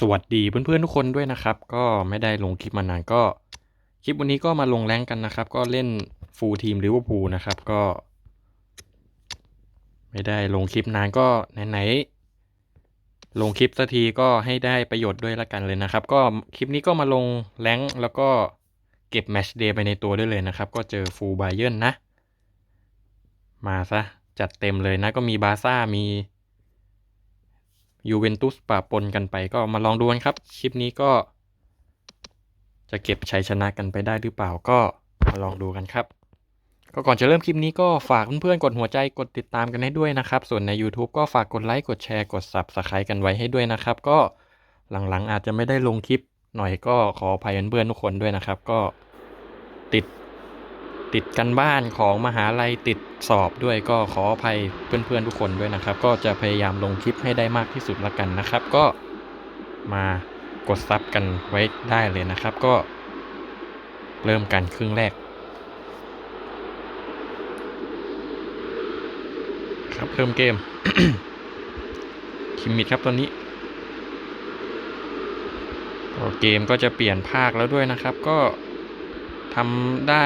สวัสดีเพื่อนๆทุกคนด้วยนะครับ ก็ไม่ได้ลงคลิปมานานก็ คลิปวันนี้ก็มาลงแรงกันนะครับ ก็เล่นฟูลทีมลิเวอร์พูลนะครับก็ ไม่ได้ลงคลิปนานก็ไหนๆลงคลิปสักทีก็ให้ได้ประโยชน์ด้วยละกันเลยนะครับ ก็คลิปนี้ก็มาลงแรงแล้วก็เก็บแมชเดย์ไปในตัวด้วยเลยนะครับ ก็เจอฟูลไบเย r นนะ มาซะจัดเต็มเลยนะก็มีบาซ่ามี ยูเวนตุสปะปนกันไปก็มาลองดูกันครับ คลิปนี้ก็ จะเก็บชัยชนะกันไปได้หรือเปล่าก็มาลองดูกันครับ ก็ก่อนจะเริ่มคลิปนี้ก็ฝากเพื่อนๆกดหัวใจกดติดตามกันให้ด้วยนะครับ ส่วนใน YouTube ก็ฝากกดไลค์กดแชร์กด Subscribe กันไว้ให้ด้วยนะครับ ก็หลังๆอาจจะไม่ได้ลงคลิปหน่อยก็ขออภัยเพื่อนๆทุกคนด้วยนะครับ ก็ติด ติดกันบ้านของมหาลัยติดสอบด้วยก็ขออภัยเพื่อนๆทุกคนด้วยนะครับ ก็จะพยายามลงคลิปให้ได้มากที่สุดละกันนะครับ ก็มากดซับกันไว้ได้เลยนะครับ ก็เริ่มกันครึ่งแรกครับเริ่มเกม คิมมิดครับตอนนี้เกมก็จะเปลี่ยนภาคแล้วด้วยนะครับ ก็ ทำได้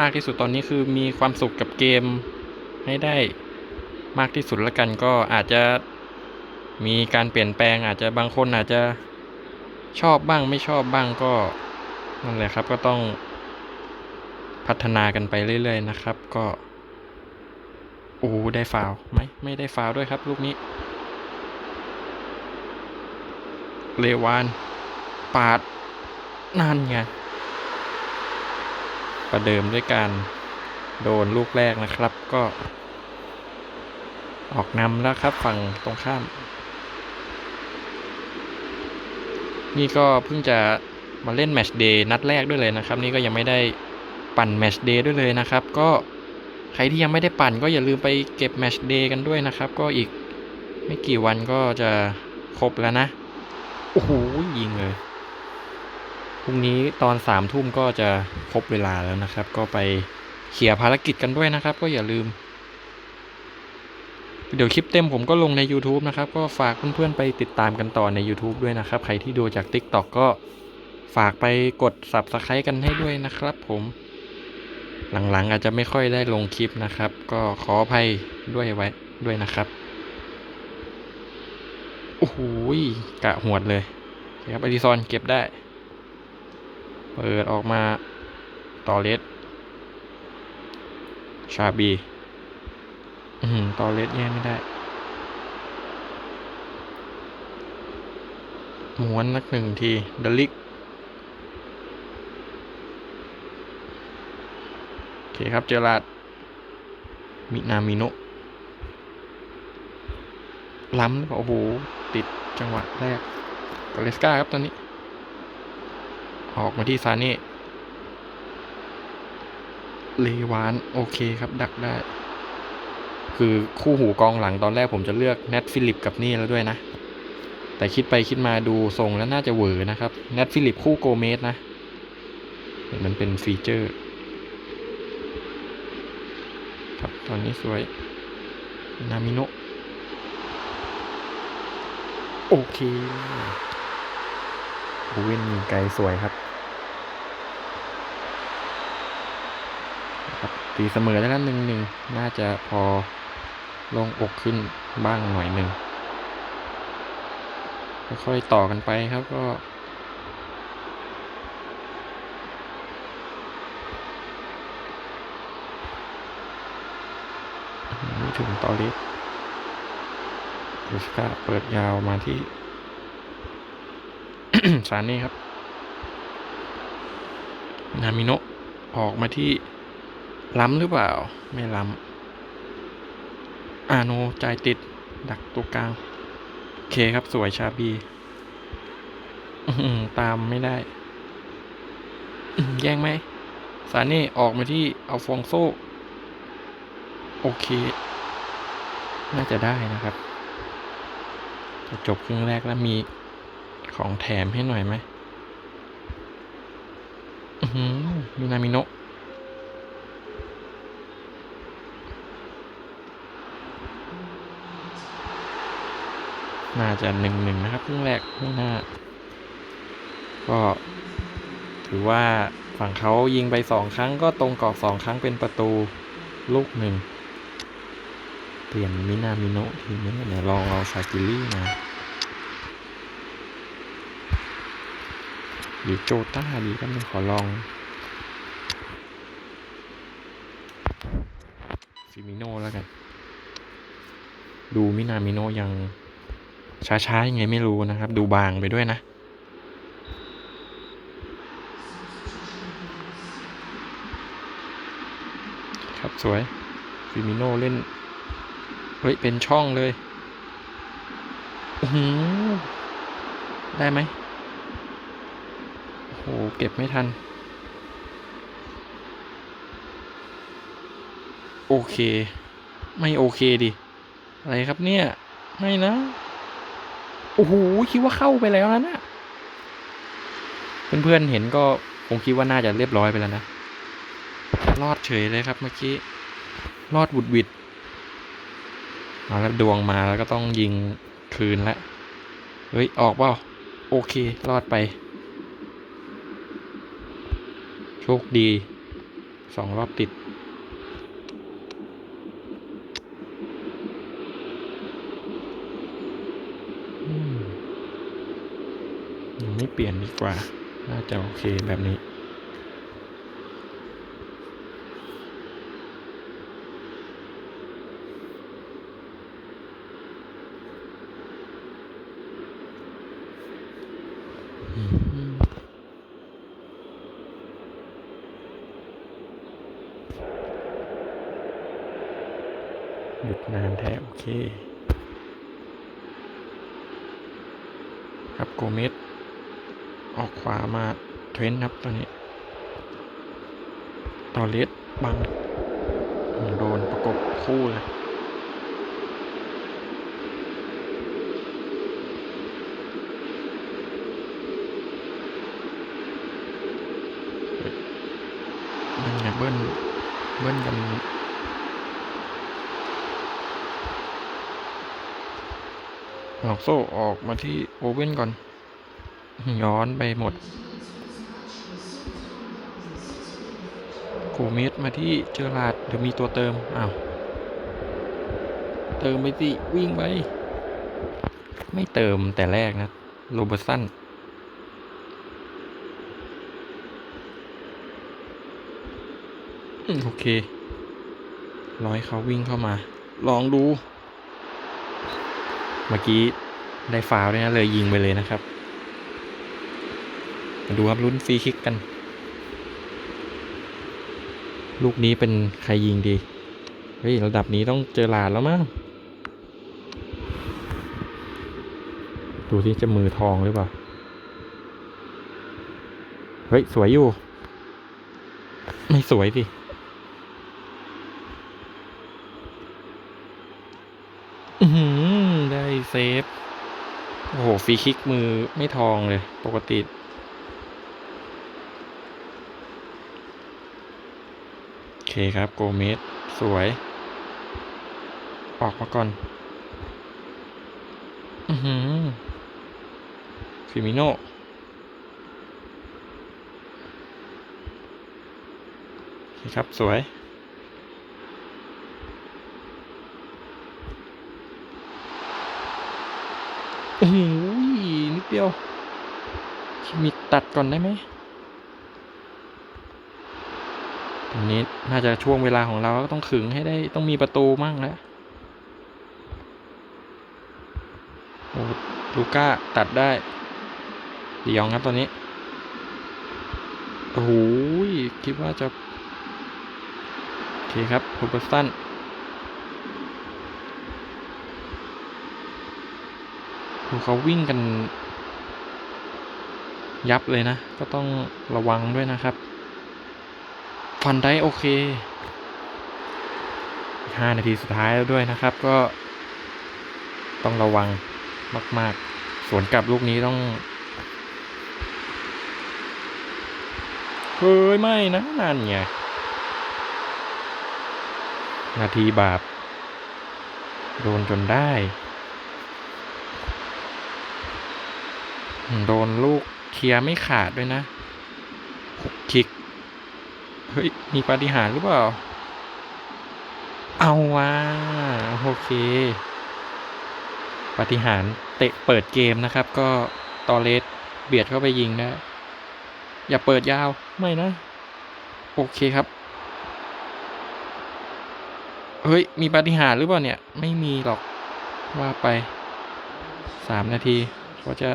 มากที่สุดตอนนี้คือมีความสุขกับเกมให้ได้มากที่สุดละกันก็อาจจะมีการเปลี่ยนแปลง อาจจะบางคนอาจจะชอบบ้างไม่ชอบบ้างก็นั่นแหละครับก็ต้องพัฒนากันไปเรื่อย ๆ นะครับ ก็โอ้ได้ฟาวไหมไม่ได้ฟาวด้วยครับลูกนี้ เลวาน ปาดนั่นไง ประเดิมด้วยการโดนลูกแรกนะครับก็ ออกนำแล้วครับฝั่งตรงข้าม นี่ก็เพิ่งจะมาเล่นแมชเดย์นัดแรกด้วยเลยนะครับ นี่ก็ยังไม่ได้ปั่นแมชเดย์ด้วยเลยนะครับ ก็ใครที่ยังไม่ได้ปั่นก็อย่าลืมไปเก็บแมชเดย์กันด้วยนะครับ ก็อีกไม่กี่วันก็จะครบแล้วนะ โอ้โหยิงเลย พรุ่งนี้ตอนสามทุ่มก็จะครบเวลาแล้วนะครับ ก็ไปเขี่ยภารกิจกันด้วยนะครับ ก็อย่าลืม เดี๋ยวคลิปเต็มผมก็ลงใน YouTube นะครับ ก็ฝากเพื่อนๆไปติดตามกันต่อใน YouTube ด้วยนะครับ ใครที่ดูจาก TikTok ก็ฝากไปกด Subscribe กันให้ด้วยนะครับ ผมหลังๆ อาจจะไม่ค่อยได้ลงคลิปนะครับ ก็ขออภัยด้วยไว้ด้วยนะครับโอ้โหกะหวดเลยครับอดิซอนเก็บได้ เปิดออกมาต่อเลสชาบีอืมต่อเลสแย่ไม่ได้ม้วนนักหนึ่งทีเดลิกโอเคครับเจอราดมินามิโนล้ำหรือเปล่าโอ้โห ติดจังหวะแรกกาเลสกาครับตอนนี้ ออกมาที่ซาเน่เลวาน โอเคครับ ดักได้ คือคู่หูกองหลังตอนแรกผมจะเลือกแนทฟิลิปกับนี่แล้วด้วยนะ แต่คิดไปคิดมาดูทรงแล้วน่าจะเหวอนะครับแนทฟิลิปคู่โกเมสนะเห็นมันเป็นฟีเจอร์ ครับตอนนี้สวย นามิโนโอเค โอเว่นยิงไกลสวยครับตีเสมอได้แล้วหนึ่งหนึ่งน่าจะพอลงอกขึ้นบ้างหน่อยหนึ่งค่อยๆต่อกันไปครับก็ถึงตอลิสลูสกาเปิดยาวมาที่ สารนี่ครับ นามิโนะออกมาที่ล้ำหรือเปล่า ไม่ล้ำอาโนจ่ายติด ดักตัวกลาง โอเคครับสวยชาบีตามไม่ได้ แย่งไหม สารนี่ออกมาที่เอัลฟองโซ โอเค น่าจะได้นะครับจะจบครึ่งแรกแล้วมี ของแถมให้หน่อยไหมอือหือมีนามิโนะน่าจะหนึ่งหนึ่งนะครับครึ่งแรกไม่น่าก็ ถือว่าฝั่งเขายิงไปสองครั้งก็ตรงกรอบสองครั้งเป็นประตูลูกหนึ่ง เปลี่ยนมินามิโนะทีนี้เนี่ยลองเอาซากิลี่มา หรือโจต้าดีก็ไม่ขอลองฟิมิโน่แล้วกัน ดูมินามิโนยังช้าๆยังไงไม่รู้นะครับ ดูบางไปด้วยนะครับสวยฟิมิโน่เล่น เฮ้ย เป็นช่องเลยอ้โหได้ไหม อ้เก็บไม่ทัน โอเค ไม่โอเคดิ อะไรครับเนี่ย ไม่นะ โอ้โห คิดว่าเข้าไปแล้วนะน่ะเพื่อนๆเห็นก็คงคิดว่าน่าจะเรียบร้อยไปแล้วนะ รอดเฉยเลยครับเมื่อกี้ รอดบุดวิดเอาแล้วดวงมาแล้วก็ต้องยิงคืนละ เฮ้ย ออกเปล่า โอเค รอดไป โช คดีสองรอบติด ยังไม่เปลี่ยนดีกว่า น่าจะโอเคแบบนี้ อืมหยุดนานแท้โอ เค ครับโกเมสออกขวามาเทรนครับตอนนี้ตอเลสบังโดนประกบคู่เลยนั่นไงเบิ้ลเบิ้ลกัน หลอกโซ่ออกมาที่โอเว่นก่อน ย้อนไปหมดโกเมสมาที่เจอราดเดี๋ยวมีตัวเติมอ้าวเติมไปสิ วิ่งไป ไม่เติมแต่แรกนะ โรเบอร์สันโอเค ร้อให้เขาวิ่งเข้ามา ลองดู เมื่อกี้ได้ฟาวล์ด้วยนะเลยยิงไปเลยนะครับ มาดูครับลุ้นฟรีคิกกัน ลูกนี้เป็นใครยิงดี เฮ้ย ระดับนี้ต้องเจอหลาดแล้วมั้งดูที่จะมือทองหรือเปล่า เฮ้ย สวยอยู่ ไม่สวยสิ อือหือได้ เซฟ โอ้โหฟรีคิกมือไม่ทองเลย ปกติ โอเคครับ โกเมสสวย ออกมาก่อน อือหือฟิมิโนครับ สวย โอ้โหนิดเดียวมิตัดก่อนได้ไหมตอนนี้น่าจะช่วงเวลาของเราก็ต้องขึงให้ได้ต้องมีประตูมั่งแล้วโอ้ลูก้าตัดได้เดียองครับตอนนี้โอ้โหคิดว่าจะ โอเคครับโรเบอร์สัน ดูเขาวิ่งกัน ยับเลยนะ ก็ต้องระวังด้วยนะครับ ฟันได้โอเคห้านาทีสุดท้ายแล้วด้วยนะครับ ก็ ต้องระวังมาก ๆ สวนกลับลูกนี้ต้องเฮ้ยไม่นะนั่นไงนาทีบาป โดนจนได้ โดนลูกเคลียร์ไม่ขาดด้วยนะหกคิก เฮ้ย มีปาฏิหาริย์หรือเปล่า เอาว่า โอเค ปาฏิหาริย์เตะเปิดเกมนะครับ ก็ตอเลสเบียดเข้าไปยิงนะ อย่าเปิดยาว ไม่นะ โอเคครับ เฮ้ย มีปาฏิหาริย์หรือเปล่าเนี่ย ไม่มีหรอก ว่าไปสามนาทีเขาจะ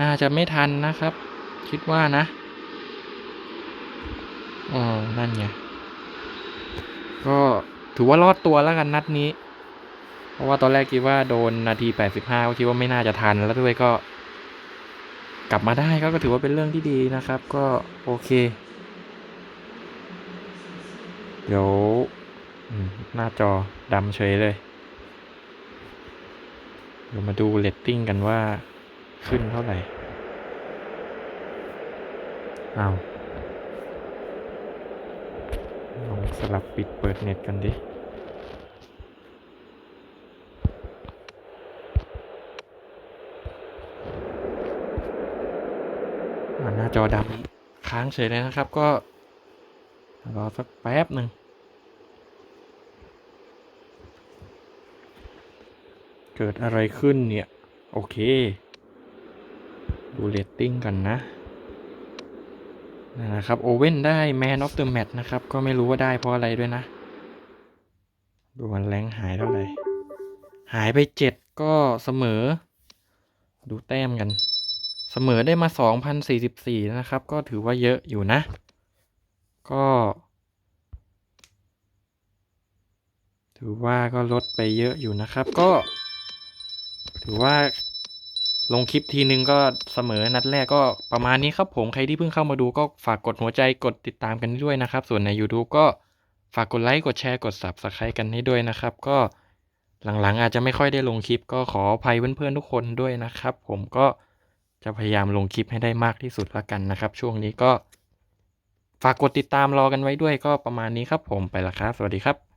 น่าจะไม่ทันนะครับ คิดว่านะอ๋อนั่นไงก็ถือว่ารอดตัวแล้วกันนัดนี้ เพราะว่าตอนแรกคิดว่าโดนนาที 85 ก็คิดว่าไม่น่าจะทันแล้วด้วยก็ กลับมาได้ก็ถือว่าเป็นเรื่องที่ดีนะครับ ก็โอเค เดี๋ยวหน้าจอดำเฉยเลยเดี๋ยวมาดูเรตติ้งกันว่า ขึ้นเท่าไหร่เอาลองสลับปิดเปิดเน็ตกันดิหน้าจอดำค้างเฉยเลยนะครับก็ รอสักแป๊บหนึ่งเกิดอะไรขึ้นเนี่ย โอเค ดูเรตติ้งกันนะนะครับโอเว่นได้ Man of the Match นะครับ ก็ไม่รู้ว่าได้เพราะอะไรด้วยนะ ดูวันแรงหายเท่าไหร่ หายไปเจ็ดก็เสมอ ดูแต้มกัน เสมอได้มา 2,044 นะครับ ก็ถือว่าเยอะอยู่นะ ก็ ถือว่าก็ลดไปเยอะอยู่นะครับ ก็ ถือว่า ลงคลิปทีนึงก็เสมอนัดแรกก็ประมาณนี้ครับผมใครที่เพิ่งเข้ามาดูก็ฝากกดหัวใจกดติดตามกันด้วยนะครับ ส่วนใน YouTube ก็ฝากกดไลค์กดแชร์กด Subscribe กันให้ด้วยนะครับ ก็หลังๆอาจจะไม่ค่อยได้ลงคลิป ก็ขออภัยเพื่อนๆทุกคนด้วยนะครับ ผมก็จะพยายามลงคลิปให้ได้มากที่สุดละกันนะครับ ช่วงนี้ก็ฝากกดติดตามรอกันไว้ด้วยก็ประมาณนี้ครับผมไปละครับ สวัสดีครับ